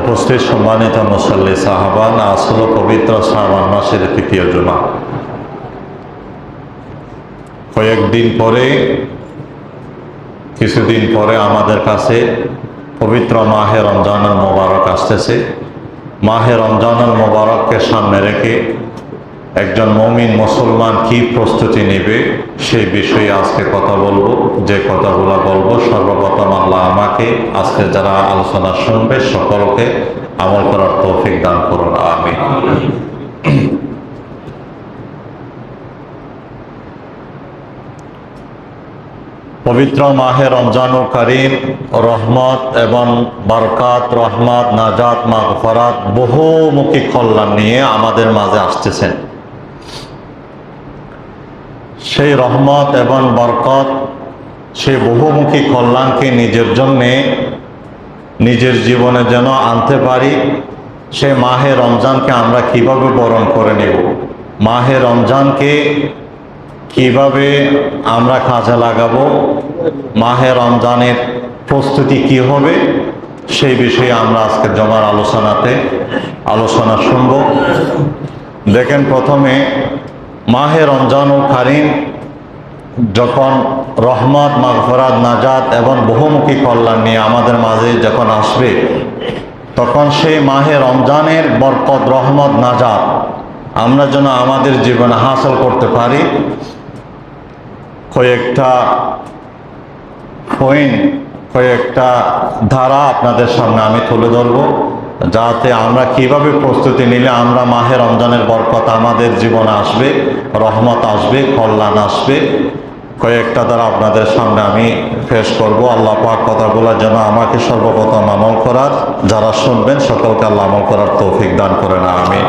উপস্থিত সম্মানিত মুসল্লি সাহাবান আসল পবিত্র শ্রাবণ মাসের তৃতীয় জুমা। কয়েকদিন পরে, কিছুদিন পরে আমাদের কাছে পবিত্র মাহে রমজানুল মোবারক আসতেছে। মাহে রমজানুল মোবারককে সামনে রেখে একজন মমিন মুসলমান কি প্রস্তুতি নেবে সেই বিষয়ে আজকে কথা বলব। যে কথাগুলো বলব, সর্বপ্রথম আল্লাহ আমাকে, আজকে যারা আলোচনা শুনবে সকলকে আমল করার তৌফিক দান করুন আমি পবিত্র মাহে রমজানুল করিম, রহমত এবং বরকাত, রহমত, নাজাত, মাগফরাত বহুমুখী কল্যাণ নিয়ে আমাদের মাঝে আসতেছেন। সেই রহমত এবং বরকত, সেই বহুমুখী কল্যাণকে নিজের জন্যে, নিজের জীবনে যেন আনতে পারি, সে মাহে রমজানকে আমরা কীভাবে বরণ করে নেব? মাহে রমজানকে কীভাবে আমরা কাজে লাগাবো? মাহে রমজানের প্রস্তুতি কি হবে? সেই বিষয়ে আমরা আজকে জমার আলোচনাতে আলোচনা শুনব। দেখেন প্রথমে মাহে রমজান ও কারিম যখন রহমত, মাগফরাত, নাজাত এবং বহুমুখী কল্যাণ নিয়ে আমাদের মাঝে যখন আসবে, তখন সেই মাহে রমজানের বরকত, রহমত, নাজাত আমরা যেন আমাদের জীবনে হাসিল করতে পারি। কয়েকটা পয়েন্ট কয়েকটা ধারা আপনাদের সামনে আমি তুলে ধরব। যাতে আমরা কীভাবে প্রস্তুতি নিলে আমরা মাহে রমজানের বরকত আমাদের জীবনে আসবে, রহমত আসবে, কল্যাণ আসবে। কয়েকটা দ্বারা আপনাদের সামনে আমি পেশ করব। আল্লাহ পাক কথাগুলো যেন আমাকে সর্বপ্রথম আমল করার, যারা শুনবেন সকলকে আল্লাহ আমল করার তৌফিক দান করে না আমি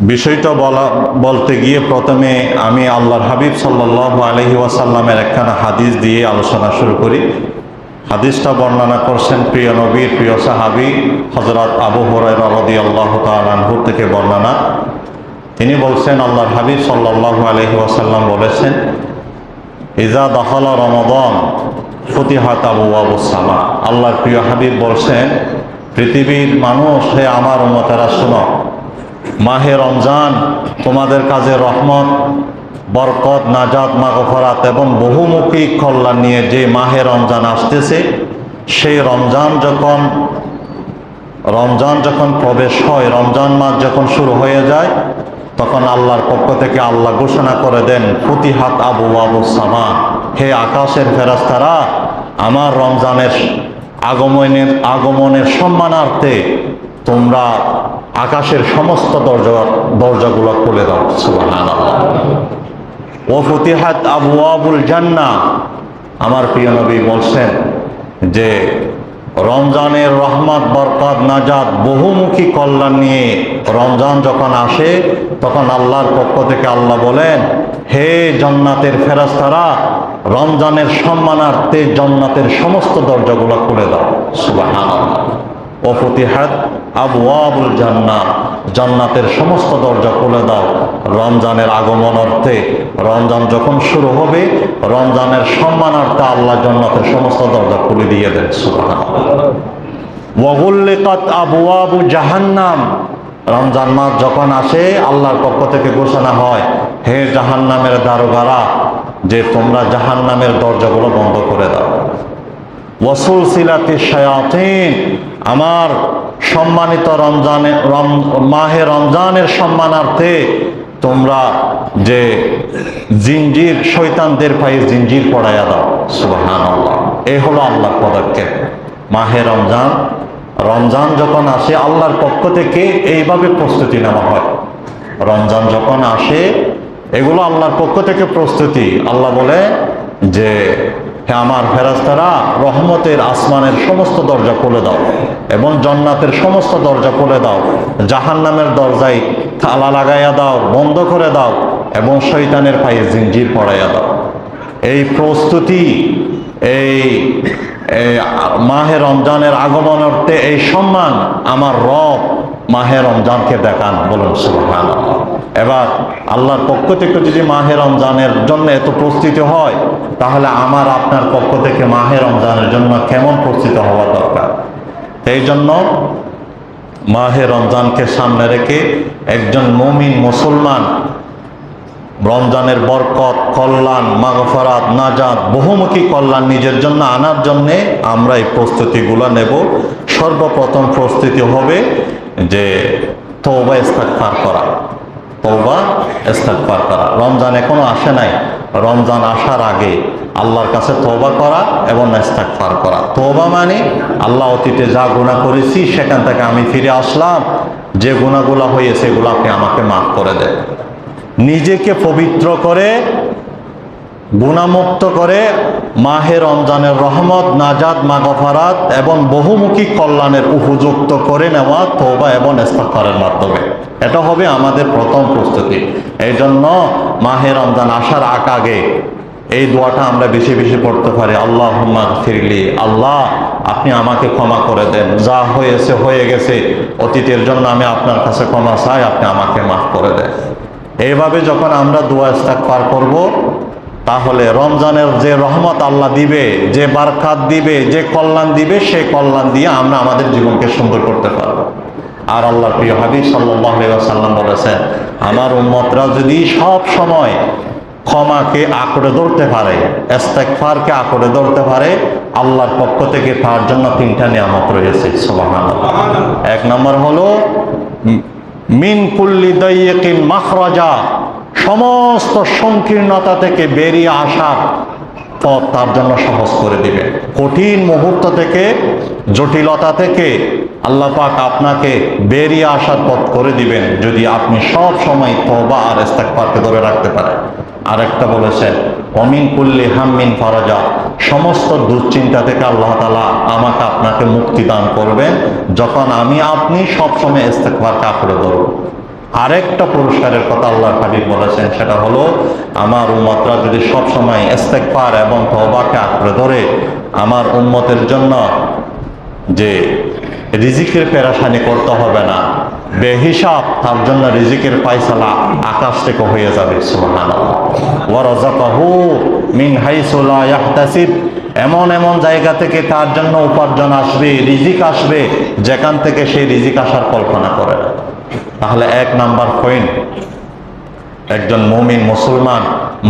বিষয়টা বলা, বলতে গিয়ে প্রথমে আমি আল্লাহর হাবিব সাল্লাহ আলহি ওয়াসাল্লামের একখানা হাদিস দিয়ে আলোচনা শুরু করি। হাদিসটা বর্ণনা করছেন প্রিয় নবীর প্রিয় সাহাবি হজরত আবু হরাই আল্লাহ তালহুর থেকে বর্ণনা। তিনি বলছেন, আল্লাহর হাবিব সাল্লাহ আলহি ওয়াসাল্লাম বলেছেন ইজা দখল রমদন, ফতিহাত আবু আবু সামা আল্লাহর প্রিয় হাবিব বলছেন, পৃথিবীর মানুষ হে আমার উমতেরা শুনো, মাহে রমজান তোমাদের কাজে রহমত বরকত, নাজাত, মাগফরাত এবং বহুমুখী কল্যাণ নিয়ে যে মাহে রমজান আসতেছে, সেই রমজান যখন রমজান যখন প্রবেশ হয়, রমজান মাস যখন শুরু হয়ে যায়, তখন আল্লাহর পক্ষ থেকে আল্লাহ ঘোষণা করে দেন, ফুতিহাত আবু আবু সামা হে আকাশের ফেরাস্তারা আমার রমজানের আগমনের আগমনের সম্মানার্থে তোমরা আকাশের সমস্ত দরজা, দরজাগুলো খুলে দাও সুবহান ও আবু আবুল জান্না আমার প্রিয় নবী বলছেন যে, রমজানের রহমত, বরকত নাজাদ বহুমুখী কল্যাণ নিয়ে রমজান যখন আসে, তখন আল্লাহর পক্ষ থেকে আল্লাহ বলেন, হে জন্নাতের ফেরাস্তারা রমজানের সম্মানার্থে জন্নাতের সমস্ত দরজাগুলো খুলে দাও। সুবাহ ও ফতিহাত আবু আবুল জান্নাত জান্নাতের সমস্ত দরজা খুলে দাও। রমজানের আগমন অর্থে রমজান যখন শুরু হবে, রমজানের সম্মানার্থে আল্লাহ জান্নাতের সমস্ত দরজা খুলে দিয়ে দেন ওয়াগুল্লিকাত আবু আবু জাহান্নাম। রমজান মাস যখন আসে, আল্লাহর পক্ষ থেকে ঘোষণা হয়, হে জাহান্নামের দারোগারা, যে তোমরা জাহান্নামের দরজাগুলো বন্ধ করে দাও। ওয়াসুল সিলাতি শায়াতিন। আমার সম্মানিত রমজানে, রম, মাহে রমজানের সম্মানার্থে তোমরা যে জিঞ্জির শৈতানদের পায়ে জিঞ্জির পড়াইয়া দাও। সুবাহান আল্লাহ এই হলো আল্লাহর পদক্ষেপ। মাহে রমজান রমজান যখন আসে, আল্লাহর পক্ষ থেকে এইভাবে প্রস্তুতি নেওয়া হয়। রমজান যখন আসে, এগুলো আল্লাহর পক্ষ থেকে প্রস্তুতি। আল্লাহ বলে যে হে আমার ফেরাস্তারা, রহমতের আসমানের সমস্ত দরজা খুলে দাও এবং জন্নাতের সমস্ত দরজা খুলে দাও। জাহান নামের দরজায় তালা লাগাইয়া দাও, বন্ধ করে দাও এবং শৈতানের পায়ে জিঞ্জির পড়াইয়া দাও। এই প্রস্তুতি এই মাহে রমজানের আগমন অর্থে এই সম্মান আমার রব মাহে রমজানকে দেখান, বলুন সুবহান এবার আল্লাহর পক্ষ থেকে যদি মাহে রমজানের জন্য এত প্রস্তুতি হয়, তাহলে আমার, আপনার পক্ষ থেকে মাহে রমজানের জন্য কেমন প্রস্তুত হওয়া দরকার? এই জন্য মাহে রমজানকে সামনে রেখে একজন মমিন মুসলমান রমজানের বরকত, কল্যাণ, মাগফরাত, নাজাত, বহুমুখী কল্যাণ নিজের জন্য আনার জন্যে আমরা এই প্রস্তুতিগুলো নেব। সর্বপ্রথম প্রস্তুতি হবে যে তৌবা ইস্তাকফার করা। তৌবা ইস্তাকফার করা। রমজান এখনও আসে নাই। রমজান আসার আগে আল্লাহর কাছে তৌবা করা এবং ইস্তাকফার করা। তৌবা মানে আল্লাহ অতীতে যা গুণা করেছি সেখান থেকে আমি ফিরে আসলাম। যে গুণাগুলো হয়েছে এগুলো আপনি আমাকে মাফ করে দেন। নিজেকে পবিত্র করে গুণামুক্ত করে মাহে রমজানের রহমত নাজাদ মাগফারাত এবং বহুমুখী কল্যাণের উপযুক্ত করে নেওয়া তৌবা এবং ইস্তাকফারের মাধ্যমে। এটা হবে আমাদের প্রথম প্রস্তুতি। এই জন্য মাহে রমজান আসার আগ আগে এই দোয়াটা আমরা বেশি বেশি পড়তে পারি। আল্লাহ ফিরলি আল্লাহ আপনি আমাকে ক্ষমা করে দেন। যা হয়েছে, হয়ে গেছে। অতীতের জন্য আমি আপনার কাছে ক্ষমা চাই, আপনি আমাকে মাফ করে দেন। এইভাবে যখন আমরা দোয়া ইস্তাক পার করব তাহলে রমজানের যে রহমত আল্লাহ দিবে যে বারকাত দিবে যে কল্যাণ দিবে সেই কল্যাণ দিয়ে আমরা আমাদের জীবনকে সুন্দর করতে পারব। আর আল্লাহর প্রিয় হাবিব সাল্লাম বলেছেন আমার উম্মতরা যদি সব সময় ক্ষমাকে আঁকড়ে ধরতে পারে এস্তেকফারকে আঁকড়ে ধরতে পারে আল্লাহর পক্ষ থেকে তার জন্য তিনটা নিয়ামত রয়েছে। সোবাহান এক নম্বর হলো মিন কুল্লি দইয়কিন মাখরাজা। সমস্ত সংকীর্ণতা থেকে বেরিয়ে আসার পথ তার জন্য সহজ করে দিবে। কঠিন মুহূর্ত থেকে, জটিলতা থেকে আল্লাহ পাক আপনাকে বেরিয়ে আসার পথ করে দিবেন যদি আপনি সব সময় তবা আর ইস্তেকফারকে ধরে রাখতে পারেন। আরেকটা বলেছেন অমিন কুল্লি হাম্মিন ফরাজা। সমস্ত দুশ্চিন্তা থেকে আল্লাহ তালা আমাকে আপনাকে মুক্তি দান করবেন যখন আমি আপনি সবসময় ইস্তেকফারকে আঁকড়ে ধরব। আরেকটা পুরস্কারের কথা আল্লাহ হাবিব বলেছেন, সেটা হলো, আমার উম্মতরা যদি সবসময় ইস্তেকফার এবং তওবাকে আঁকড়ে ধরে, আমার উম্মতের জন্য যে রিজিকের পেরাশানি করতে হবে না, বেহিসাব, তার জন্য রিজিকের পায়সালা আকাশ থেকে হয়ে যাবে। মিন এমন এমন জায়গা থেকে তার জন্য উপার্জন আসবে, রিজিক আসবে, যেখান থেকে সেই রিজিক আসার কল্পনা করে না। তাহলে এক নাম্বার পয়েন্ট। একজন মুমিন মুসলমান,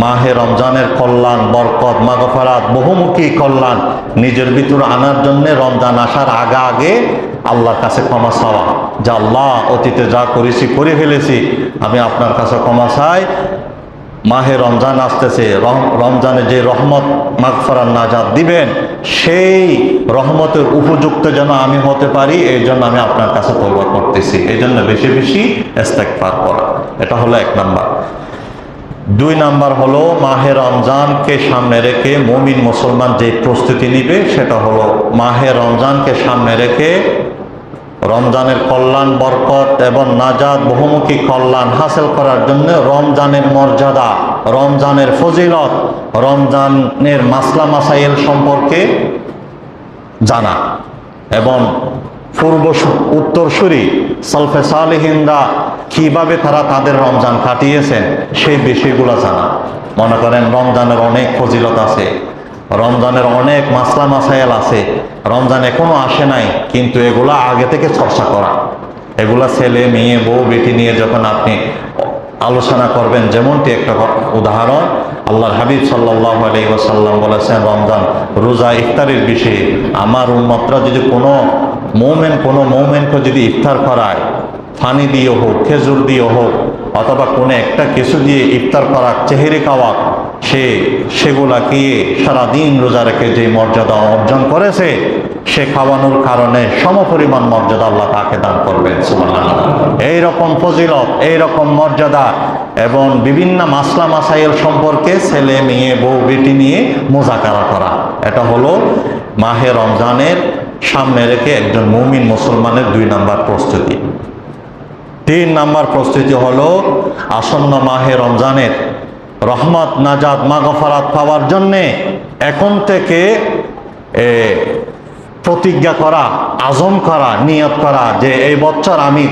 মাহে রমজানের কল্যাণ, বরকত, মাগফারাত, বহুমুখী কল্যাণ, নিজের ভিতর আনার জন্য রমজান আসার আগে আগে আল্লাহর কাছে ক্ষমা চাওয়া। যা আল্লাহ, অতীতে যা করেছি, করে ফেলেছি, আমি আপনার কাছে ক্ষমা চাই। মাহে রমজান আসতেছে, রম- রমজানে যে রহমত মাগফারান নাজাদ দিবেন, সেই রহমতের উপযুক্ত যেন আমি হতে পারি, এই জন্য আমি আপনার কাছে তৌবা করতেছি। এই জন্য বেশি বেশি ইস্তেগফার করা। এটা হলো এক নাম্বার। দুই নাম্বার হলো মাহে রমজানকে সামনে রেখে মুমিন মুসলমান যে প্রস্তুতি নিবে, সেটা হলো মাহে রমজানকে সামনে রেখে রমজানের কল্যাণ, বরকত এবং নাজাদ বহুমুখী কল্যাণ হাসিল করার জন্য রমজানের মর্যাদা, রমজানের ফজিলত, রমজানের মাসলা মাসাইল সম্পর্কে জানা এবং পূর্ব উত্তরসূরি সলফে সালেহিনরা কীভাবে তারা তাদের রমজান কাটিয়েছেন সেই বিষয়গুলো জানা। মনে করেন রমজানের অনেক ফজিলত আছে। রমজানের অনেক মাসলা মাসাইল আছে। রমজান এখনও আসে নাই, কিন্তু এগুলা আগে থেকে চর্চা করা। এগুলা ছেলে, মেয়ে, বউ, বেটি নিয়ে যখন আপনি আলোচনা করবেন, যেমনটি একটা উদাহরণ, আল্লাহর হাবিব সাল্লাহ আলী ওসাল্লাম বলেছেন, রমজান রোজা ইফতারের বিষয়ে, আমার উন্মতরা যদি কোনো মৌমেন, কোনো মৌমেনকে যদি ইফতার করায়, ফানি দিয়ে হোক, খেজুর দিয়ে হোক অথবা কোনো একটা কিছু দিয়ে ইফতার করা চেহারি খাওয়া, সে সেগুলা খেয়ে সারাদিন রোজা রেখে যে মর্যাদা অর্জন করেছে, সে খাওয়ানোর কারণে সমপরিমাণ মর্যাদা আল্লাহ তাকে দান করবেন এইরকম ফজিলত এই রকম মর্যাদা এবং বিভিন্ন মাসলা মাসাইল সম্পর্কে ছেলে, মেয়ে, বউ, বেটি নিয়ে মোজাকারা করা। এটা হলো মাহে রমজানের সামনে রেখে একজন মুমিন মুসলমানের দুই নাম্বার প্রস্তুতি। তিন নাম্বার প্রস্তুতি হলো আসন্ন মাহে রমজানের রহমত নাজাদ মাগফারাত পাওয়ার জন্যে এখন থেকে প্রতিজ্ঞা করা, আজম করা, নিয়ত করা যে এই বছর আমি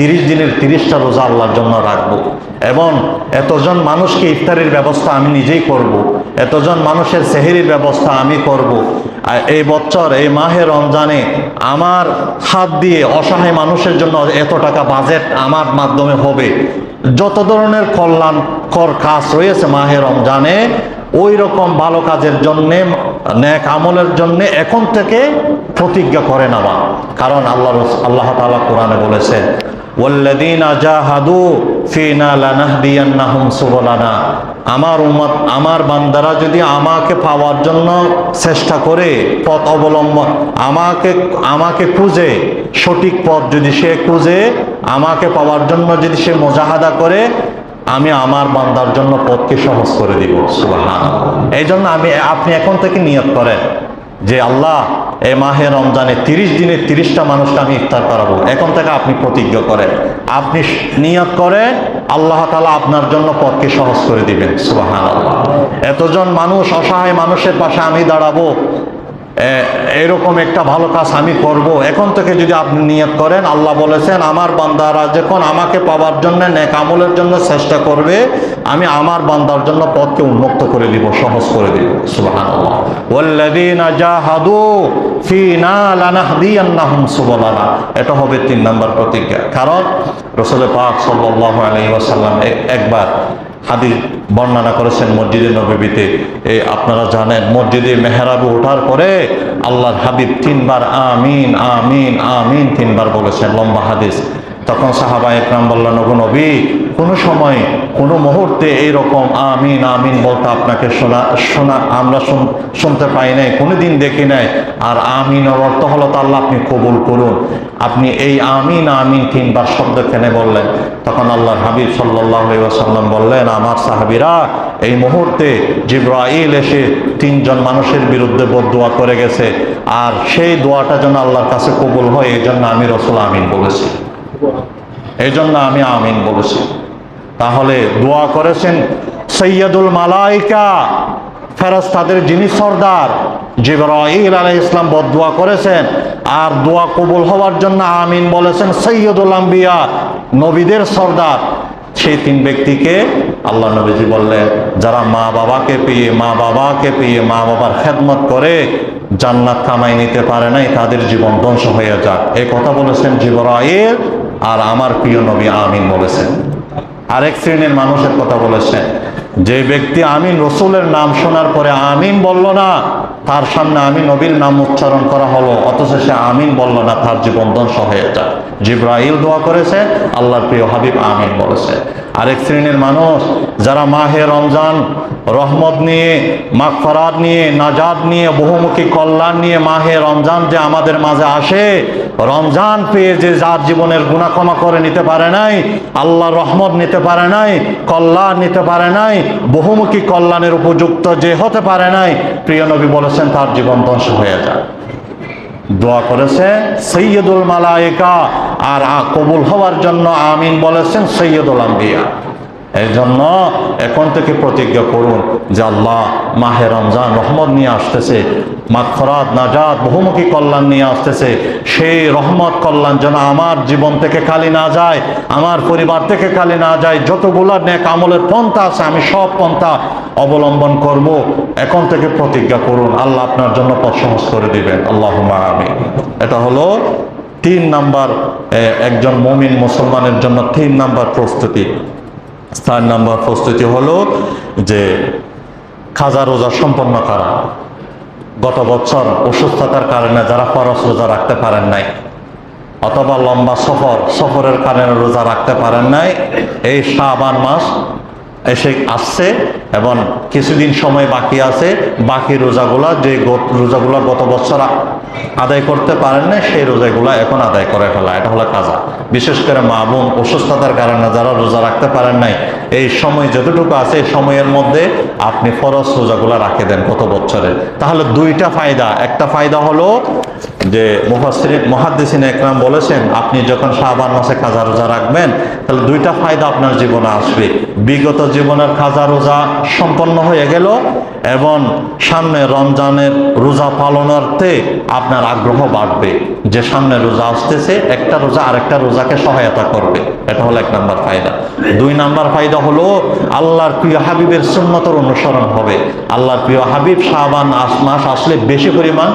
তিরিশ দিনের তিরিশটা রোজা আল্লাহর জন্য রাখব। এবং এতজন মানুষকে ইফতারের ব্যবস্থা আমি নিজেই করব। এতজন মানুষের সেহেরির ব্যবস্থা আমি করব। এই বছর, এই মাহে রমজানে আমার হাত দিয়ে অসহায় মানুষের জন্য এত টাকা বাজেট আমার মাধ্যমে হবে। যত ধরনের কল্যাণকর কাজ রয়েছে মাহে রমজানে ওই রকম ভালো কাজের জন্যে ন্যাক আমলের জন্যে এখন থেকে প্রতিজ্ঞা করে নেওয়া। কারণ আল্লাহ আল্লাহ তাআলা কোরআনে বলেছেন ওয়াল্লাযীনা জাহাদু ফিনা লানাহদিয়ান্নাহুম সুবুলানা। আমার উম্মত, আমার বান্দারা যদি আমাকে পাওয়ার জন্য চেষ্টা করে, পথ অবলম্বন, আমাকে আমাকে খুঁজে, সঠিক পথ যদি সে খুঁজে, আমাকে পাওয়ার জন্য যদি সে মোজাহাদা করে, আমি আমার বান্দার জন্য পথকে সহজ করে দিব সুবাহান এই জন্য আমি, আপনি এখন থেকে নিয়ত করেন যে আল্লাহ এ মাহে রমজানে তিরিশ দিনে তিরিশটা মানুষকে আমি ইফতার করাবো। এখন থেকে আপনি প্রতিজ্ঞ করেন। আপনি নিয়োগ করেন, আল্লাহ তালা আপনার জন্য পথকে সহজ করে দিবেন। সুবাহ এতজন মানুষ, অসহায় মানুষের পাশে আমি দাঁড়াবো। এরকম একটা ভালো কাজ আমি করব। এখন থেকে যদি আপনি নিয়ত করেন, আল্লাহ বলেছেন, আমার বান্দারা যখন আমাকে পাওয়ার জন্য নেক আমলের জন্য চেষ্টা করবে, আমি আমার বান্দার জন্য পথকে উন্মুক্ত করে দিব, সহজ করে দিব। সুবুলানা। এটা হবে তিন নম্বর প্রতিজ্ঞা। কারণ রাসূল পাক আলাইহি ওয়াসাল্লাম একবার হাদিস বর্ণনা করেছেন মসজিদে নবীতে। এই আপনারা জানেন, মসজিদে মেহরাবে ওঠার পরে আল্লাহর হাবিব তিনবার আমিন আমিন আমিন তিনবার বলেছেন লম্বা হাদিস। তখন সাহাবা একরাম বললেন নবী কোনো সময়, কোনো মুহূর্তে এইরকম আমিন আমিন বলতে আপনাকে শোনা শোনা, আমরা শুন- শুনতে পাই নাই, কোনোদিন দেখি নাই। আর আমিন অর্থ হলো তো আল্লাহ আপনি কবুল করুন। আপনি এই আমিন আমিন তিনবার শব্দ কেন বললেন। তখন আল্লাহ হাবিব সাল্লাহ সাল্লাম বললেন, আমার সাহাবিরা, এই মুহূর্তে জিব্রাইল এসে তিনজন মানুষের বিরুদ্ধে বদুয়া করে গেছে। আর সেই দোয়াটা যেন আল্লাহর কাছে কবুল হয়, এই জন্য আমি রসুল আমিন বলেছি। এই জন্য আমি আমিন বলেছি। তাহলে দোয়া করেছেন সৈয়দুল মালাইকা ফেরস্তাদের যিনি সর্দার, জিবরাইল আলাই ইসলাম বদুয়া করেছেন। আর দোয়া কবুল হওয়ার জন্য আমিন বলেছেন সৈয়দুল আম্বিয়া, নবীদের সর্দার। সেই তিন ব্যক্তিকে আল্লাহ নবীজি বললেন, যারা মা বাবাকে পেয়ে, মা বাবাকে পেয়ে মা বাবার খেদমত করে জান্নাত কামাই নিতে পারে নাই, তাদের জীবন ধ্বংস হয়ে যাক। এই কথা বলেছেন জিবরাইল আর আমার প্রিয় নবী আমিন বলেছেন। আরেক শ্রেণির মানুষের কথা বলেছেন। যে ব্যক্তি আমিন রসুলের নাম শোনার পরে আমিন বলল না, তার সামনে আমি নবীর নাম উচ্চারণ করা হলো, অথচ সে আমিন বলল না, তার জীবন ধ্বংস হয়ে যায়। জিব্রাইল দোয়া করেছে, আল্লাহর প্রিয় হাবিব আমিন বলেছে। আরেক শ্রেণির মানুষ, যারা মাহে রমজান, রহমত নিয়ে, মাগফরাত নিয়ে নাজাদ নিয়ে, বহুমুখী কল্যাণ নিয়ে মাহে রমজান যে আমাদের মাঝে আসে, রমজান পেয়ে যে যার জীবনের গুণা ক্ষমা করে নিতে পারে নাই আল্লাহ রহমত নিতে পারে নাই, কল্যাণ নিতে পারে নাই বহুমুখী কল্যাণের উপযুক্ত যে হতে পারে নাই, প্রিয় নবী বলেছেন তার জীবন ধ্বংস হয়ে যায় দোয়া করেছে সৈয়দুল মালায়েকা, আর কবুল হওয়ার জন্য আমিন বলেছেন সৈয়দুল আম্বিয়া। এই জন্য এখন থেকে প্রতিজ্ঞা করুন যে আল্লাহ মাহে রমজান রহমত নিয়ে আসতেছে, মাগফরাত, নাজাত, বহুমুখী কল্যাণ নিয়ে আসতেছে। সেই রহমত কল্যাণ যেন আমার জীবন থেকে খালি না যায়, আমার পরিবার থেকে খালি না যায়, যতগুলো নেক আমলের পন্থা আছে, আমি সব পন্থা অবলম্বন করব। এখন থেকে প্রতিজ্ঞা করুন, আল্লাহ আপনার জন্য পথ করে দিবেন। আল্লাহ আমি এটা হলো তিন নাম্বার একজন মমিন মুসলমানের জন্য তিন নাম্বার প্রস্তুতি। চার নাম্বার প্রস্তুতি হলো যে খাজা রোজা সম্পন্ন করা। গত বছর অসুস্থতার কারণে যারা ফরস রোজা রাখতে পারেন নাই অথবা লম্বা সফর, সফরের কারণে রোজা রাখতে পারেন নাই, এই শাবান মাস এসে আসছে। এবং কিছুদিন সময় বাকি আছে, বাকি রোজাগুলা যে রোজাগুলা গত বছর আদায় করতে পারেন না সেই রোজাগুলা এখন আদায় করে ফেলা। এটা হলো কাজা। বিশেষ করে মা বোন অসুস্থতার কারণে যারা রোজা রাখতে পারেন নাই, এই সময় যতটুকু আছে, এই সময়ের মধ্যে আপনি ফরজ রোজাগুলা রাখে দেন গত বছরে। তাহলে দুইটা ফায়দা। একটা ফায়দা হলো যে মুফাসসির মহাদ্দিসিন একরাম বলেছেন, আপনি যখন শাবান মাসে কাজা রোজা রাখবেন, তাহলে দুইটা ফায়দা আপনার জীবনে আসবে। বিগত জীবনের খাজা রোজা সম্পন্ন হয়ে গেল এবং সামনে রমজানের রোজা পালনার্থে আপনার আগ্রহ বাড়বে। যে সামনে রোজা আসতেছে, একটা রোজা আরেকটা রোজাকে সহায়তা করবে। এটা হলো এক নাম্বার ফায়দা। দুই নাম্বার ফায়দা হলো আল্লাহর প্রিয় হাবিবের সুন্নতর অনুসরণ হবে। আল্লাহর প্রিয় হাবিব শাহবান মাস আসলে বেশি পরিমাণ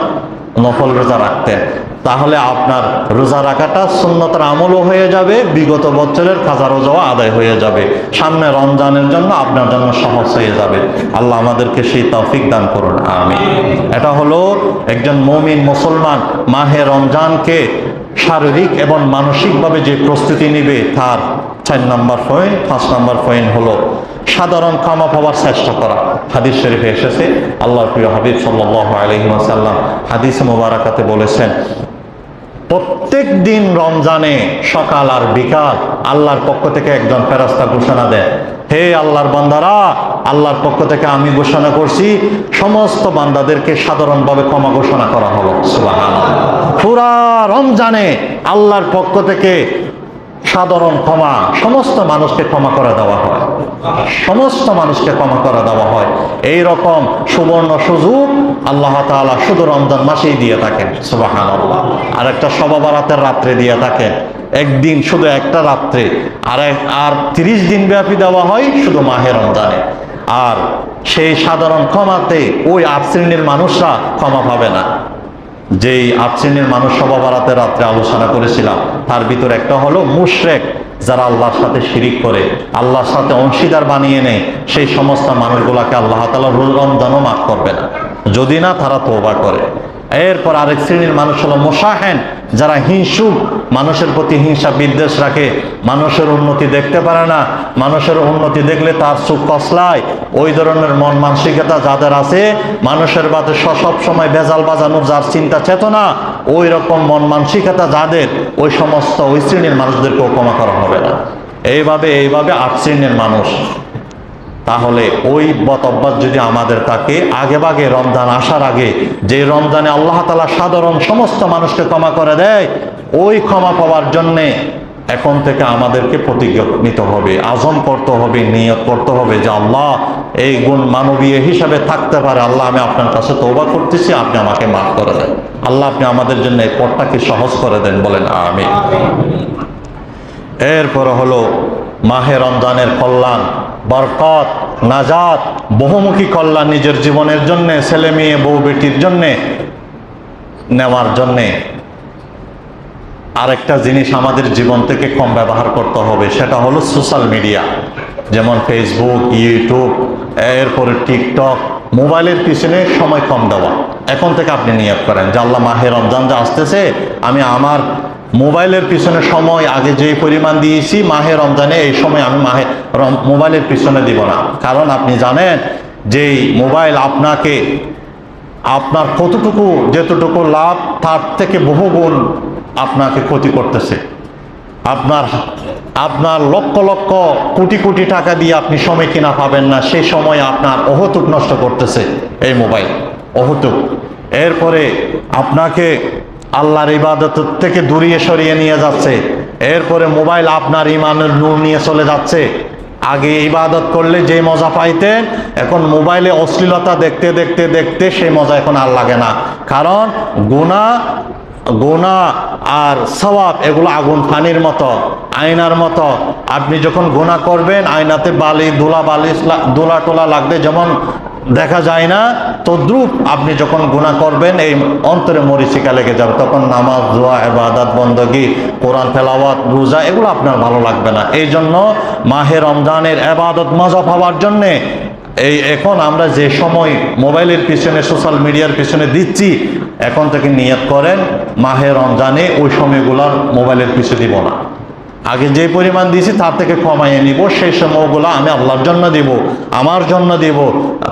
নফল রোজা রাখতেন। তাহলে আপনার রোজা রাখাটা সুন্নতের আমলও হয়ে যাবে, বিগত বছরের খাজা রোজাও আদায় হয়ে যাবে। সামনে রমজানের জন্য আপনার জন্য সহজ হয়ে যাবে। আল্লাহ আমাদেরকে সেই তৌফিক দান করুন আমি এটা হলো একজন মমিন মুসলমান মাহে রমজানকে শারীরিক এবং মানসিকভাবে যে প্রস্তুতি নিবে, তার চার নম্বর পয়েন্ট, পাঁচ নম্বর পয়েন্ট হলো সাধারণ ক্ষমা পাওয়ার চেষ্টা করা। হাদিস শরীফে এসেছে, আল্লাহর প্রিয় হাবিব সাল্লাহ আলহিমাসাল্লাম হাদিস মুবারাকাতে বলেছেন প্রত্যেক দিন রমজানে সকাল আর বিকাল আল্লাহর পক্ষ থেকে একজন ফেরাস্তা ঘোষণা দেয়। হে আল্লাহর বান্দারা, আল্লাহর পক্ষ থেকে আমি ঘোষণা করছি, সমস্ত বান্দাদেরকে সাধারণভাবে ক্ষমা ঘোষণা করা হলো। পুরা রমজানে আল্লাহর পক্ষ থেকে সাধারণ ক্ষমা, সমস্ত মানুষকে ক্ষমা করে দেওয়া হয়। সমস্ত মানুষকে ক্ষমা করে দেওয়া হয়। এই রকম সুবর্ণ সুযোগ আল্লাহ তাআলা শুধু রমজান মাসেই দিয়ে থাকেন সুবাহান আল্লাহ আর একটা সবাবারাতের রাত্রে দিয়ে থাকেন। একদিন শুধু একটা রাত্রে। আর আর তিরিশ দিন ব্যাপী দেওয়া হয় শুধু মাহে রমজানে। আর সেই সাধারণ ক্ষমাতে ওই আট শ্রেণির মানুষরা ক্ষমা পাবে না। যেই আট শ্রেণির মানুষ সভা বাড়াতে রাত্রে আলোচনা করেছিলাম, তার ভিতর একটা হলো মুশরেক। যারা আল্লাহর সাথে শিরিক করে, আল্লাহর সাথে অংশীদার বানিয়ে নেয়, সেই সমস্ত মানুষগুলাকে আল্লাহ তালা রমজানও মাফ করবে না। যদি না তারা তোবা করে। এরপর আরেক শ্রেণির মানুষ হলো মোশাহেন যারা হিংসুক, মানুষের প্রতি হিংসা বিদ্বেষ রাখে, মানুষের উন্নতি দেখতে পারে না, মানুষের উন্নতি দেখলে তার সুখ কসলায়। ওই ধরনের মন মানসিকতা যাদের আছে, মানুষের বাদে সব সময় ভেজাল বাজানোর যার চিন্তা চেতনা, ওই রকম মন মানসিকতা যাদের, ওই সমস্ত ওই শ্রেণির মানুষদেরকেও ক্ষমা করা হবে না। এইভাবে এইভাবে আট শ্রেণির মানুষ তাহলে ওই বতব্বাস যদি আমাদের থাকে, আগে বাগে রমজান আসার আগে যে রমজানে আল্লাহ তালা সাধারণ সমস্ত মানুষকে ক্ষমা করে দেয়, ওই ক্ষমা পাওয়ার জন্যে এখন থেকে আমাদেরকে প্রতিজ্ঞা নিতে হবে, আজম করতে হবে, নিয়ত করতে হবে যে আল্লাহ এই গুণ মানবীয় হিসাবে থাকতে পারে। আল্লাহ, আমি আপনার কাছে তৌবা করতেছি, আপনি আমাকে মাফ করে দেন। আল্লাহ, আপনি আমাদের জন্য এই পথটাকে সহজ করে দেন, বলেন আমি এরপরে হলো মাহে রমজানের কল্যাণ। বরকত, নাজাত, বহুমুখী কল্যাণ নিজের জীবনের জন্য, ছেলে মেয়ে, বউ বেটির জন্যে নেওয়ার জন্যে। আরেকটা জিনিস আমাদের জীবন থেকে কম ব্যবহার করতে হবে, সেটা হলো সোশ্যাল মিডিয়া। যেমন ফেসবুক, ইউটিউব, এরপরে টিকটক, মোবাইলের পিছনে সময় কম দেওয়া। এখন থেকে আপনি নিয়োগ করেন যে, আল্লাহ মাহে রমজান যা আসতেছে, আমি আমার মোবাইলের পিছনে সময় আগে যে পরিমাণ দিয়েছি, মাহে রমজানে এই সময় আমি মাহে মোবাইলের পিছনে দিব না। কারণ আপনি জানেন যেই মোবাইল আপনাকে, আপনার কতটুকু যেতটুকু লাভ, তার থেকে বহুগুণ আপনাকে ক্ষতি করতেছে। আপনার আপনার লক্ষ লক্ষ কোটি কোটি টাকা দিয়ে আপনি সময় কিনা পাবেন না সেই সময় আপনার অহতুক নষ্ট করতেছে এই মোবাইল, অহতুক। এরপরে আপনাকে আল্লাহর ইবাদত থেকে দূরিয়ে সরিয়ে নিয়ে যাচ্ছে। এরপরে মোবাইল আপনার ইমানের নূর নিয়ে চলে যাচ্ছে। আগে ইবাদত করলে যে মজা পাইতেন এখন মোবাইলে অশ্লীলতা দেখতে দেখতে দেখতে সেই মজা এখন আর লাগে না। কারণ গুণা গোনা আর সওয়াব এগুলো আগুন পানির মতো, আয়নার মতো। আপনি যখন গোনা করবেন, আয়নাতে বালি দোলা বালি দোলা টোলা লাগবে, যেমন দেখা যায় না। তদ্রুপ আপনি যখন গুণা করবেন, এই অন্তরে মরিচিকা লেগে যাবে। তখন নামাজ, দোয়া এবাদাত বন্দগি, কোরআন ফেলাওয়াত রোজা, এগুলো আপনার ভালো লাগবে না। এই জন্য মাহে রমজানের এবাদত মজা পাওয়ার জন্যে এই এখন আমরা যে সময় মোবাইলের পিছনে, সোশ্যাল মিডিয়ার পিছনে দিচ্ছি, এখন থেকে নিয়ত করেন, মাহে রমজানে ওই সময়গুলোর মোবাইলের পিছনে দিব না। আগে যে পরিমাণ দিয়েছি, তার থেকে কমাইয়ে নিব। সেই সময়গুলো আমি আল্লাহর জন্য দিব, আমার জন্য দিব,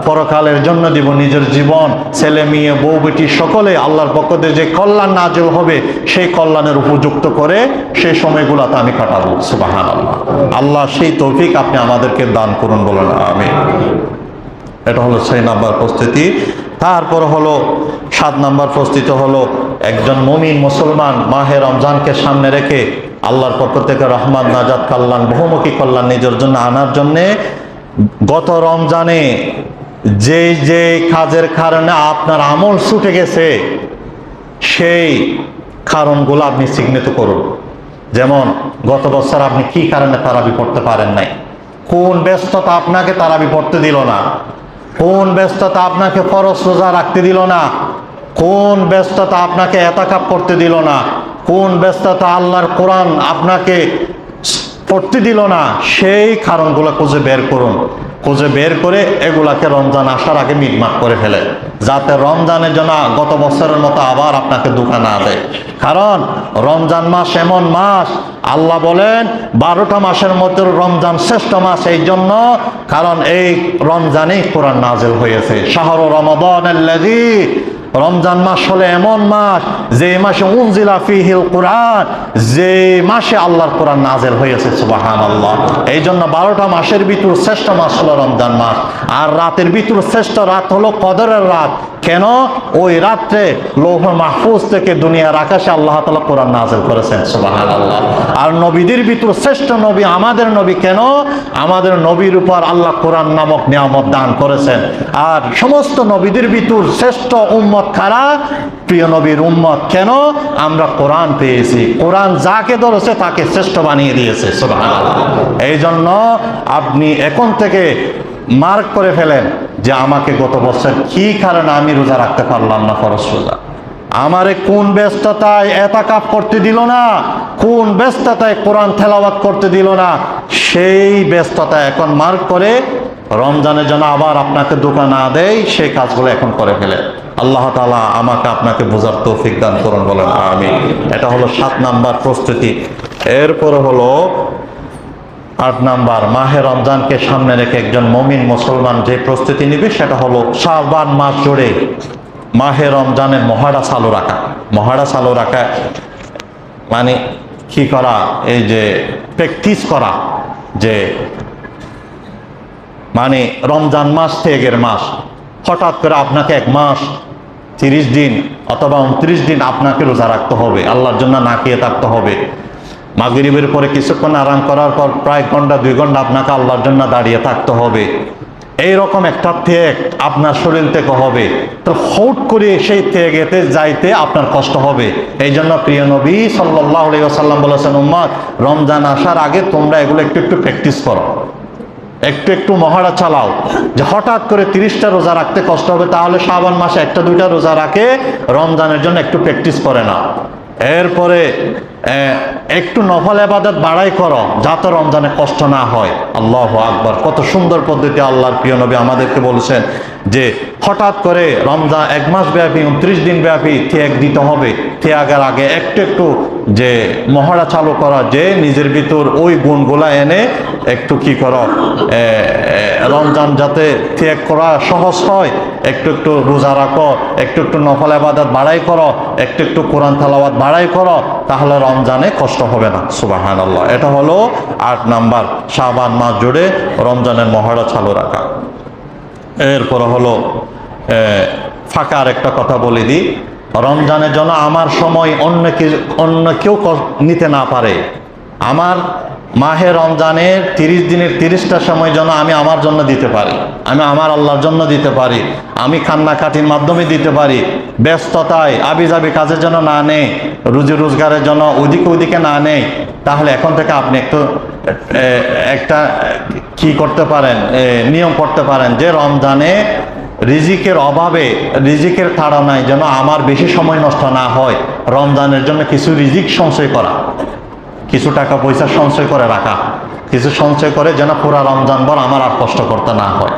পরকালের জন্য দিব, নিজের জীবন, ছেলে, মেয়ে, বউ, বেটি, সকলে আল্লাহর পক্ষ থেকে যে কল্যাণ নাজল হবে, সেই কল্যাণের উপযুক্ত করে সেই সময়গুলোতে আমি কাটাবো। সুবাহান আল্লাহ আল্লাহ সেই তৌফিক আপনি আমাদেরকে দান করুন বলেন আমি এটা হলো ছয় নাম্বার প্রস্তুতি। তারপর হলো, সাত নাম্বার প্রস্তুতি হলো, একজন মমিন মুসলমান মাহে রমজানকে সামনে রেখে আল্লাহর পক্ষ থেকে রহমান নাজাদ কল্যাণ, বহুমুখী কল্যাণ নিজের জন্য আনার জন্যে গত রমজানে যে যে কাজের কারণে আপনার আমল ছুটে গেছে, সেই কারণগুলো আপনি চিহ্নিত করুন। যেমন, গত বছর আপনি কি কারণে তারাবি পড়তে পারেন নাই? কোন ব্যস্ততা আপনাকে তারাবি পড়তে দিল না? কোন ব্যস্ততা আপনাকে ফরজ রোজা রাখতে দিল না? কোন ব্যস্ততা আপনাকে এতাকাপ করতে দিল না? কোন ব্যস্ততা আল্লাহর কোরআন আপনাকে পড়তে দিল না, সেই কারণগুলো খুঁজে বের করুন। খুঁজে বের করে এগুলাকে রমজান আসার আগে মিটমাট করে ফেলে। যাতে রমজানের জন্য গত বছরের মতো আবার আপনাকে দুঃখা না দেয়। কারণ রমজান মাস এমন মাস, আল্লাহ বলেন, বারোটা মাসের মধ্যে রমজান শ্রেষ্ঠ মাস এই জন্য, কারণ এই রমজানেই কোরআন নাজেল হয়েছে। শাহর রমদান রমজান মাস হলে এমন মাস, যে মাসে উনজিলা ফিহিল কোরআন, যে মাসে আল্লাহর কোরআন নাজেল হয়েছে সুবাহান আল্লাহ এই জন্য বারোটা মাসের ভিতর শ্রেষ্ঠ মাস হলো রমজান মাস। আর রাতের ভিতর শ্রেষ্ঠ রাত হলো কদরের রাত। কেন? ওই রাত্রে লৌহ মাহফুজ থেকে দুনিয়ার আকাশে আল্লাহ তালা কোরআন নাজেল করেছেন সুবাহান আল্লাহ আর নবীদের ভিতর শ্রেষ্ঠ নবী আমাদের নবী কেন? আমাদের নবীর উপর আল্লাহ কোরআন নামক নিয়ামত দান করেছেন। আর সমস্ত নবীদের ভিতর শ্রেষ্ঠ উম্মত খারা প্রিয় নবীর উম্মত কেন? আমরা কোরআন পেয়েছি। কোরআন যাকে ধরেছে তাকে শ্রেষ্ঠ বানিয়ে দিয়েছে এই জন্য আপনি এখন থেকে মার্ক করে ফেলেন যে আমাকে গত বছর কি কারণে আমি রোজা রাখতে পারলাম না ফরজ রোজা? আমারে কোন ব্যস্ততায় এটা কাপ করতে দিল না? কোন ব্যস্ততায় কোরআন তেলাওয়াত করতে দিল না? সেই ব্যস্ততা এখন মার্ক করে রমজানের জন্য আবার আপনাকে দোকান না দেয়, সেই কাজগুলো এখন করে ফেলে আল্লাহ তালা আমাকে আপনাকে বোঝার তৌফিক দান করুন বলেন আমি এটা হলো সাত নাম্বার প্রস্তুতি। এরপরে হলো আট নাম্বার, মাহে রমজানকে সামনে রেখে একজন মমিন মুসলমান যে প্রস্তুতি নিবে, সেটা হলো শাহবান মাস জুড়ে মাহে রমজানের মহারা চালু রাখা। মহারা চালু রাখা মানে কি করা? এই যে প্র্যাকটিস করা যে মানে রমজান মাস ত্যাগের মাস, হঠাৎ করে আপনাকে এক মাস তিরিশ দিন অথবা উনত্রিশ দিন আপনাকে রোজা রাখতে হবে, আল্লাহর জন্য না খেয়ে থাকতে হবে। মাগরিবের পরে কিছুক্ষণ আরাম করার পর প্রায় ঘণ্টা, দুই ঘণ্টা আপনাকে আল্লাহর জন্য দাঁড়িয়ে থাকতে হবে। এই রকম একটা ত্যাগ আপনার শরীর থেকে হবে। তো হুট করে সেই ত্যাগেতে যাইতে আপনার কষ্ট হবে। এই জন্য প্রিয় নবী সাল্লাহ সাল্লাম বলেছেন উম্মাদ রমজান আসার আগে তোমরা এগুলো একটু একটু প্র্যাকটিস করো। একটু একটু মহারা চালাও। যে হঠাৎ করে তিরিশটা রোজা রাখতে কষ্ট হবে, তাহলে শ্রাবণ মাসে একটা দুইটা রোজা রাখে, রমজানের জন্য একটু প্র্যাকটিস করে না এরপরে একটু নফল আবাদত বাড়াই করো, যাতে রমজানে কষ্ট না হয়। আল্লাহ আকবার। কত সুন্দর পদ্ধতি আল্লাহর প্রিয় নবী আমাদেরকে বলছেন যে, হঠাৎ করে রমজান এক মাস ব্যাপী, উনত্রিশ দিন ব্যাপী ত্যাগ দিতে হবে। ত্যাগের আগে একটু একটু যে, মহড়া চালু করা, যে, নিজের ভিতর ওই গুণগুলা এনে একটু কি করো রমজান যাতে ত্যাগ করা সহজ হয়, একটু একটু রোজা রাখো, একটু একটু নফল আবাদত বাড়াই করো, একটু একটু কোরআন তালাবাদ বাড়াই করো তাহলে রমজানে কষ্ট হবে না। সুবাহান আল্লাহ এটা হলো আট নাম্বার। শাহবান মাস জুড়ে রমজানের মহড়া চালু রাখা। এরপরে হলো ফাঁকা একটা কথা বলে দিই। রমজানের জন্য আমার সময় অন্য কি, অন্য কেউ নিতে না পারে। আমার মাহে রমজানের তিরিশ দিনের তিরিশটা সময় যেন আমি আমার জন্য দিতে পারি। আমি আমার আল্লাহর জন্য দিতে পারি। আমি কান্নাকাটির মাধ্যমে দিতে পারি। ব্যস্ততায় আবি আবিজাবি কাজের জন্য না নেই, রুজি রোজগারের জন্য ওদিকে ওদিকে না নেই, তাহলে এখন থেকে আপনি একটু একটা, কি করতে পারেন নিয়ম করতে পারেন যে রমজানে রিজিকের অভাবে, রিজিকের তাড়নায় যেন আমার বেশি সময় নষ্ট না হয়। রমজানের জন্য কিছু রিজিক সঞ্চয় করা। কিছু টাকা পয়সা সঞ্চয় করে রাখা। কিছু সঞ্চয় করে যেন পুরা রমজান ভর আমার আর কষ্ট করতে না হয়।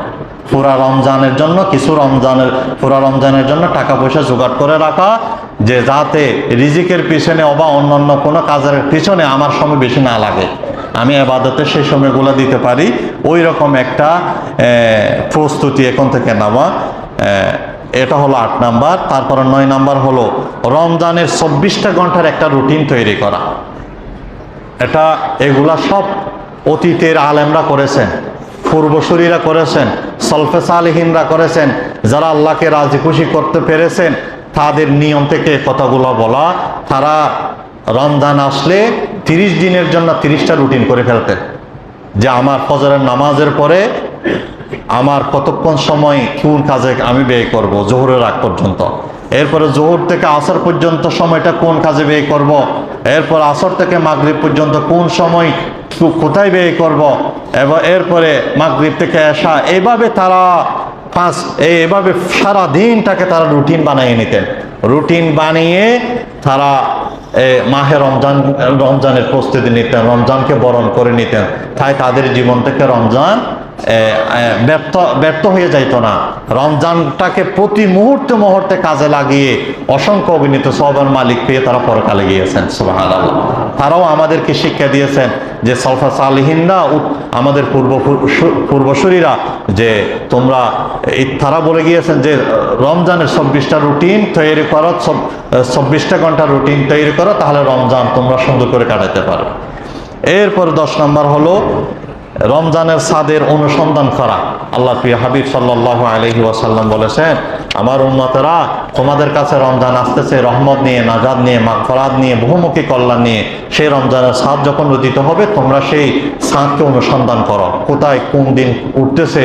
পুরা রমজানের জন্য, কিছু রমজানের, পুরা রমজানের জন্য টাকা পয়সা জোগাড় করে রাখা, যে যাতে রিজিকের পিছনে অবা অন্যান্য কোনো কাজের পিছনে আমার সময় বেশি না লাগে। আমি আবাদতে সেই সময়গুলো দিতে পারি। ওই রকম একটা প্রস্তুতি এখন থেকে নেওয়া। এটা হলো আট নাম্বার। তারপরে নয় নাম্বার হলো রমজানের চব্বিশটা ঘণ্টার একটা রুটিন তৈরি করা। এটা এগুলা সব অতীতের আলেমরা করেছেন, পূর্বসূরীরা করেছেন, সলফে সালিহিনরা করেছেন, যারা আল্লাহকে রাজি খুশি করতে পেরেছেন, তাদের নিয়ম থেকে কথাগুলো বলা, তারা রমজান আসলে তিরিশ দিনের জন্য তিরিশটা রুটিন করে ফেলতেন যে আমার ফজরের নামাজের পরে আমার কতক্ষণ সময় কোন কাজে আমি ব্যয় করব, জোহরের আগ পর্যন্ত। এরপরে জোহর থেকে আসর পর্যন্ত সময়টা কোন কাজে ব্যয় করব? এরপর আসর থেকে মাগরিব পর্যন্ত কোন সময় কোথায় ব্যয় করব? এবং এরপরে মাগরিব থেকে আসা এভাবে তারা পাঁচ এভাবে সারা দিনটাকে তারা রুটিন বানিয়ে নিতেন। রুটিন বানিয়ে তারা মাহে রমজান, রমজানের প্রস্তুতি নিতেন, রমজানকে বরণ করে নিতেন। তাই তাদের জীবন থেকে রমজান ব্যর্থ ব্যর্থ হয়ে যাইত না। রমজানটাকে প্রতি মুহূর্তে মুহূর্তে কাজে লাগিয়ে অসংখ্য অভিনীত সবার মালিক পেয়ে তারা পরকালে গিয়েছেন সুবাহ তারাও আমাদেরকে শিক্ষা দিয়েছেন যে সলফা সালিহিনরা উত- আমাদের পূর্ব পূর্বসূরীরা যে তোমরা তারা বলে গিয়েছেন যে রমজানের চব্বিশটা রুটিন তৈরি করো চব্বিশটা ঘণ্টা রুটিন তৈরি করো, তাহলে রমজান তোমরা সুন্দর করে কাটাতে পারো। এরপর দশ নম্বর হলো রমজানের সাদের অনুসন্ধান করা। আল্লাহ প্রিয় হাবিব সাল্লাহ আলহি ওয়াসাল্লাম বলেছেন, আমার উন্নতরা তোমাদের কাছে রমজান আসতেছে, রহমত নিয়ে, নাজাদ নিয়ে মাকফরাদ নিয়ে, বহুমুখী কল্যাণ নিয়ে, সেই রমজানের সাদ যখন উদিত হবে, তোমরা সেই সাদকে অনুসন্ধান করো। কোথায় কোন দিন উঠতেছে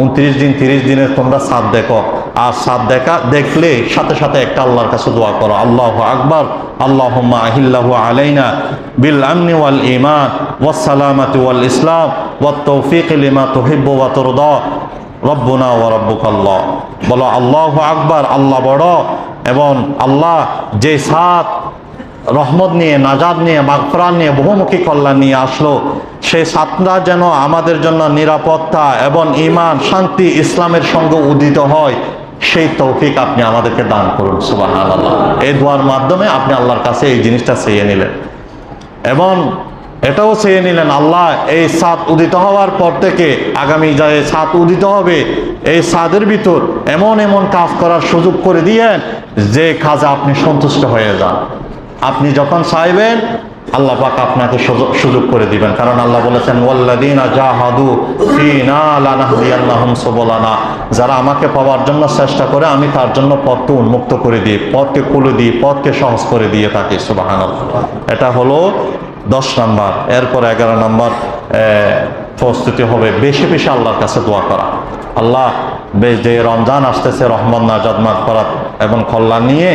উনত্রিশ দিন, তিরিশ দিনের তোমরা সাদ দেখো। আর সাদ দেখা দেখলে সাথে সাথে একটা আল্লাহর কাছে দোয়া করো। আল্লাহ আকবর আল্লাহ আহিল্লাহ আলাইনা বিল আমনি ওয়াল ইমান ওয়াসালামাতি ওয়াল ইসলাম, ওয়াত তৌফিক লিমা তুহিব্বু ওয়া তুরদা। রব্বুনা ওয়া রব্বুক আল্লাহ বলো আল্লাহ আকবর, আল্লাহ বড় এবং আল্লাহ যে সাত রহমত নিয়ে, নাজাদ নিয়ে মাগফরান নিয়ে, বহুমুখী কল্যাণ নিয়ে আসলো। সেই সাতটা যেন আমাদের জন্য নিরাপত্তা এবং ইমান শান্তি ইসলামের সঙ্গে উদিত হয়, সেই তৌফিক আপনি আমাদেরকে দান করুন সুবাহ আল্লাহ এই দোয়ার মাধ্যমে আপনি আল্লাহর কাছে এই জিনিসটা চেয়ে নিলেন। এবং এটাও চেয়ে নিলেন, আল্লাহ, এই সাত উদিত হওয়ার পর থেকে আগামী যা সাত উদিত হবে, এই সাদের ভিতর এমন এমন কাজ করার সুযোগ করে দিয়েন, যে কাজে আপনি সন্তুষ্ট হয়ে যান। আপনি যখন চাইবেন, আল্লাহ পাক আপনাকে সুযোগ- করে দিবেন। কারণ আল্লাহ বলেছেন ওয়াল্লাদিনা জাহাদু সুবুলানা। যারা আমাকে পাওয়ার জন্য চেষ্টা করে, আমি তার জন্য পথকে উন্মুক্ত করে দিই, পথকে খুলে দিই, পথকে সহজ করে দিয়ে থাকি। সুবহানাল্লাহ। এটা হলো দশ নম্বর, এরপর এগারো নম্বর প্রস্তুতি হবে, বেশি বেশি আল্লাহর কাছে দোয়া করা। আল্লাহ বেশ যে রমজান আসতেছে রহমান নাজাদ মাগফরাত এবং কল্যাণ নিয়ে,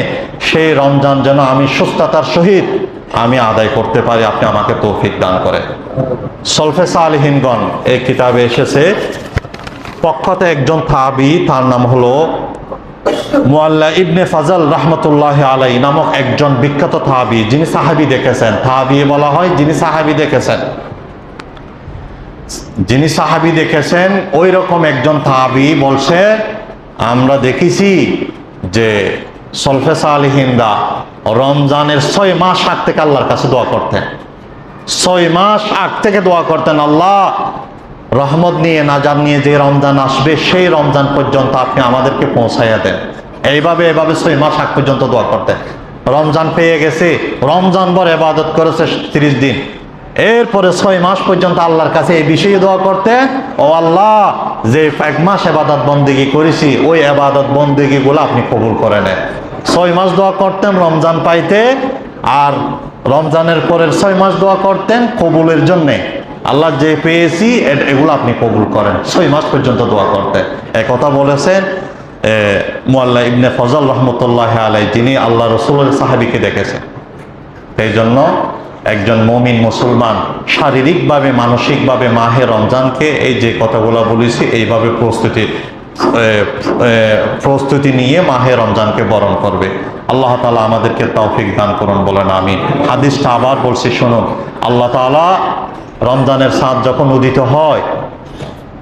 সেই রমজান যেন আমি সুস্থতার সহিত আমি আদায় করতে পারি, আপনি আমাকে তৌফিক দান করে সলফেসা আলহিনগণ এই কিতাবে এসেছে, পক্ষতে একজন থাবি তার নাম হলো মুআল্লা ইবনে ফাজল রহমতুল্লাহ আলাই নামক একজন বিখ্যাত থাবি যিনি সাহাবি দেখেছেন। থাবি বলা হয় যিনি সাহাবি দেখেছেন। যিনি সাহাবি দেখেছেন ওই রকম একজন থাবি বলছে, আমরা দেখেছি যে সলফেসা আলহিন্দা রমজানের ছয় মাস আগ থেকে আল্লাহর কাছে দোয়া করতেন। ছয় মাস আগ থেকে দোয়া করতেন, আল্লাহ, রহমত নিয়ে নাজার নিয়ে যে রমজান আসবে, সেই রমজান পর্যন্ত আপনি আমাদেরকে পৌঁছাইয়া দেন। এইভাবে এভাবে ছয় মাস আগ পর্যন্ত দোয়া করতেন। রমজান পেয়ে গেছে, রমজান ভর এবাদত করেছে তিরিশ দিন। এরপরে ছয় মাস পর্যন্ত আল্লাহর কাছে এই বিষয়ে দোয়া করতে, ও আল্লাহ, যে এক মাস এবাদত বন্দিগি করেছি, ওই এবাদত বন্দিগি গুলো আপনি কবুল করে নেন। ছয় মাস দোয়া করতেন, রমজান পাইতে, আর রমজানের পরের ছয় মাস দোয়া করতেন কবুলের জন্যে। আল্লাহ যে পেয়েছি এগুলো আপনি কবুল করেন। ছয় মাস পর্যন্ত দোয়া করতে। কথা বলেছেন মুয়াল্লা ইবনে ফজল রহমতুল্লাহ আলাই যিনি আল্লাহ রসুলের সাহাবিকে দেখেছেন। এই জন্য একজন মমিন মুসলমান শারীরিকভাবে, মানসিকভাবে মাহে রমজানকে এই যে কথাগুলো বলেছি, এইভাবে প্রস্তুতি প্রস্তুতি নিয়ে মাহে রমজানকে বরণ করবে। আল্লাহ তালা আমাদেরকে তৌফিক দান করুন বলেন আমি হাদিসটা আবার বলছি, শুনুন। আল্লাহ তালা রমজানের সাদ যখন উদিত হয়,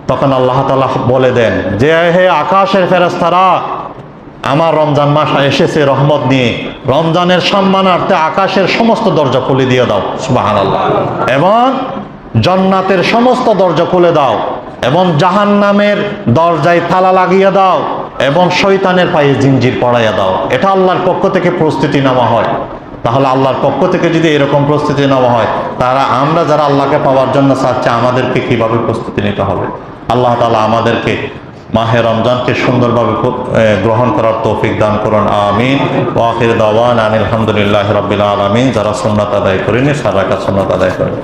তখন আল্লাহ তালা বলে দেন, যে হে আকাশের ফেরেস্তারা আমার রমজান মাস এসেছে রহমত নিয়ে। রমজানের সম্মানার্থে আকাশের সমস্ত দরজা খুলে দিয়ে দাও সুবাহান আল্লাহ এবং জন্নাতের সমস্ত দরজা খুলে দাও, এবং জাহান নামের দরজায় থালা লাগিয়ে দাও, এবং শৈতানের পায়ে জিঞ্জির পড়াইয়া দাও। এটা আল্লাহর পক্ষ থেকে প্রস্তুতি নেওয়া হয়। তাহলে আল্লাহর পক্ষ থেকে যদি এরকম প্রস্তুতি নেওয়া হয়, তারা আমরা যারা আল্লাহকে পাওয়ার জন্য চাচ্ছে, আমাদেরকে কীভাবে প্রস্তুতি নিতে হবে? আল্লাহ তালা আমাদেরকে মাহে রমজানকে সুন্দরভাবে গ্রহণ করার তৌফিক দান করুন, আমিন। ওয়াহির দাওয়ান আনিল আলহামদুলিল্লাহ রবিল আলমিন। যারা সন্ন্যত আদায় করেনি সারা কাজ আদায় করেন।